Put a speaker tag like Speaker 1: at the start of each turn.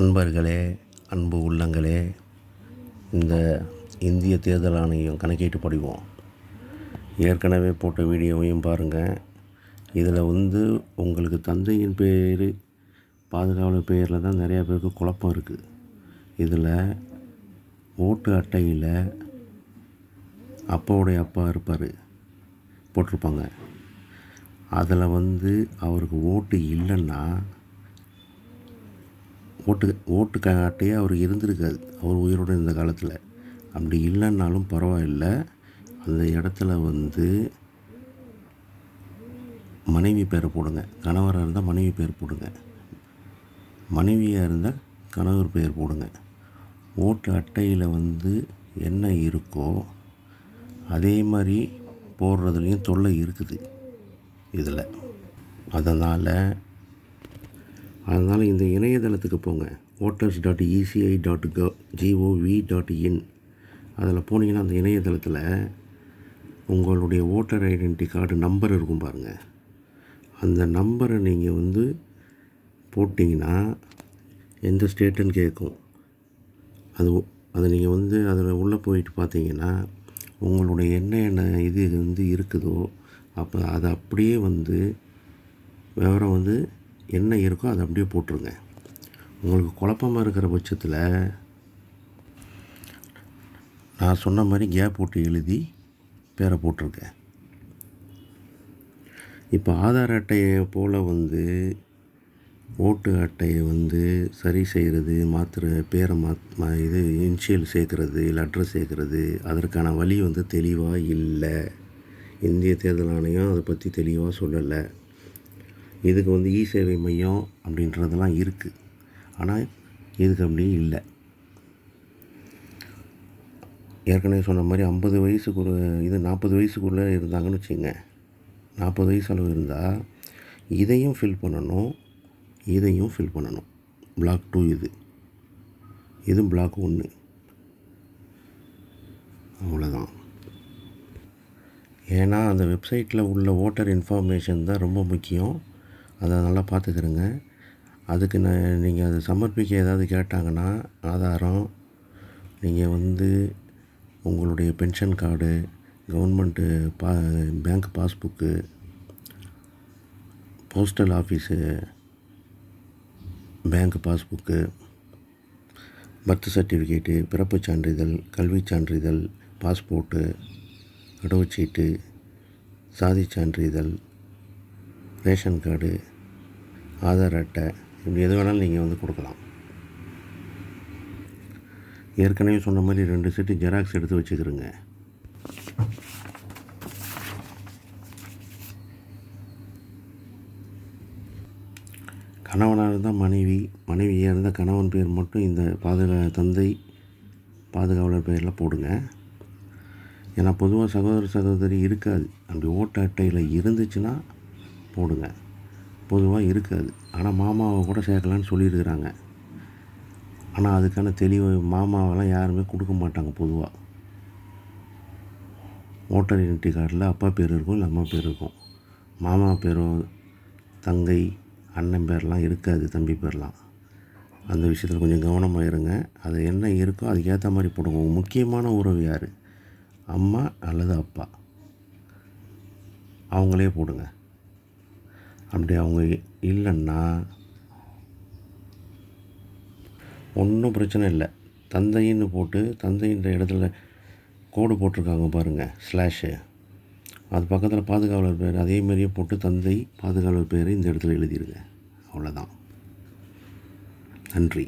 Speaker 1: அன்பர்களே அன்பு உள்ளங்களே இந்த இந்திய தேர்தல் ஆணையம் கணக்கீட்டு படிவோம். ஏற்கனவே போட்ட வீடியோவையும் பாருங்கள் இதில் வந்து உங்களுக்கு தந்தையின் பேர் பாதுகாவலர் பேரில் தான் நிறையா பேருக்கு குழப்பம் இருக்குது இதில் ஓட்டு அட்டையில் அப்பாவுடைய அப்பா இருப்பார் போட்டிருப்பாங்க. அதில் வந்து அவருக்கு ஓட்டு இல்லைன்னா ஓட்டு ஓட்டு காட்டையே அட்டையே அவர் இருந்திருக்காது அவர் உயிரோடு இருந்த காலத்தில். அப்படி இல்லைன்னாலும் பரவாயில்ல. அந்த இடத்துல வந்து மனைவி பேரை போடுங்க. கணவராக இருந்தால் மனைவி பேர் போடுங்க. மனைவியாக இருந்தால் கணவர் பெயர் போடுங்க. ஓட்டு அட்டையில் வந்து என்ன இருக்கோ அதே மாதிரி போடுறதுலேயும் தொல்லை இருக்குது இதில். அதனால் அதனால் இந்த இணையதளத்துக்கு போங்க. Voters dot ECI dot go G O V dot in அதில் போனீங்கன்னா அந்த இணையதளத்தில் உங்களுடைய ஓட்டர் ஐடென்டி கார்டு நம்பர் இருக்கும் பாருங்கள் அந்த நம்பரை நீங்கள் வந்து போட்டிங்கன்னா எந்த ஸ்டேட்டுன்னு கேட்கும் அது அது நீங்கள் வந்து அதில் உள்ளே போயிட்டு பார்த்தீங்கன்னா உங்களுடைய என்னென்ன இது வந்து இருக்குதோ அப்போ அதை அப்படியே வந்து விவரம் வந்து என்ன இருக்கோ அதை அப்படியே போட்டுருங்க. உங்களுக்கு குழப்பமாக இருக்கிற பட்சத்தில் நான் சொன்ன மாதிரி கேப் போட்டு எழுதி பேரை போட்டிருக்கேன். இப்போ ஆதார் அட்டையை போல் வந்து ஓட்டு அட்டையை வந்து சரி செய்கிறது மாத்திர பேரை மாத் மா இது இன்ஷியல் சேர்க்குறது இல்லை அட்ரஸ் சேர்க்குறது அதற்கான வழி வந்து தெளிவாக இல்லை. இந்திய தேர்தல் ஆணையம் அதை பற்றி தெளிவாக சொல்லலை. இதுக்கு வந்து இ சேவை மையம் அப்படின்றதெல்லாம் இருக்குது ஆனால் இதுக்கு அப்படி இல்லை. ஏற்கனவே சொன்ன மாதிரி ஐம்பது வயசுக்கு இது நாற்பது வயசுக்குள்ளே இருந்தாங்கன்னு வச்சுங்க. நாற்பது வயசு அளவு இருந்தால் இதையும் ஃபில் பண்ணணும் இதையும் ஃபில் பண்ணணும். பிளாக் டூ இது. இது பிளாக் ஒன்று அவ்வளோதான் ஏன்னா அந்த வெப்சைட்டில் உள்ள ஓட்டர் இன்ஃபர்மேஷன் தான் ரொம்ப முக்கியம். அதை நல்லா பார்த்துக்கிறங்க. அதுக்கு நான் நீங்கள் அதை சமர்ப்பிக்க ஏதாவது கேட்டாங்கன்னா ஆதாரம் நீங்கள் வந்து உங்களுடைய பென்ஷன் கார்டு கவர்மெண்ட்டு பா bank passbook postal office bank passbook birth certificate பிறப்புச் சான்றிதழ் கல்விச் சான்றிதழ் பாஸ்போர்ட்டு கடவுச்சீட்டு சாதிச் சான்றிதழ் ரேஷன் கார்டு ஆதார் அட்டை இப்படி எது வேணாலும் நீங்கள் வந்து கொடுக்கலாம். ஏற்கனவே சொன்ன மாதிரி ரெண்டு செட்டு ஜெராக்ஸ் எடுத்து வச்சுக்கிறோங்க கணவனாக இருந்தால் மனைவி மனைவியாக இருந்தால் கணவன் பேர் மட்டும் இந்த பாதுகா தந்தை பாதுகாவலர் பேரில் போடுங்க. ஏன்னா பொதுவாக சகோதர சகோதரி இருக்காது. அப்படி ஓட்டு அட்டையில் இருந்துச்சுன்னா போடுங்க. பொதுவாக இருக்காது. ஆனால் மாமாவை கூட சேர்க்கலான்னு சொல்லியிருக்கிறாங்க. ஆனால் அதுக்கான தெளிவு மாமாவெல்லாம் யாருமே கொடுக்க மாட்டாங்க பொதுவாக. ஓட்டர் ஐடென்டி கார்டில் அப்பா பேர் இருக்கும் இல்லை அம்மா பேர் இருக்கும். மாமா பேரும் தங்கை அண்ணன் பேர்லாம் இருக்காது தம்பி பேர்லாம் அந்த விஷயத்தில் கொஞ்சம் கவனமாக இருங்க. அது என்ன இருக்கோ அதுக்கேற்ற மாதிரி போடுங்க. முக்கியமான உறவு யார்? அம்மா அல்லது அப்பா? அவங்களே போடுங்க. அப்படி அவங்க இல்லைன்னா ஒன்றும் பிரச்சனை இல்லை. தந்தைன்னு போட்டு தந்தைன்ற இடத்துல கோடு போட்டிருக்காங்க பாருங்கள் ஸ்லாஷு அது பக்கத்தில் பாதுகாவலர் பேர் அதே மாதிரியே போட்டு தந்தை பாதுகாவலர் பேரை இந்த இடத்துல எழுதிருங்க. அவ்வளோதான் நன்றி.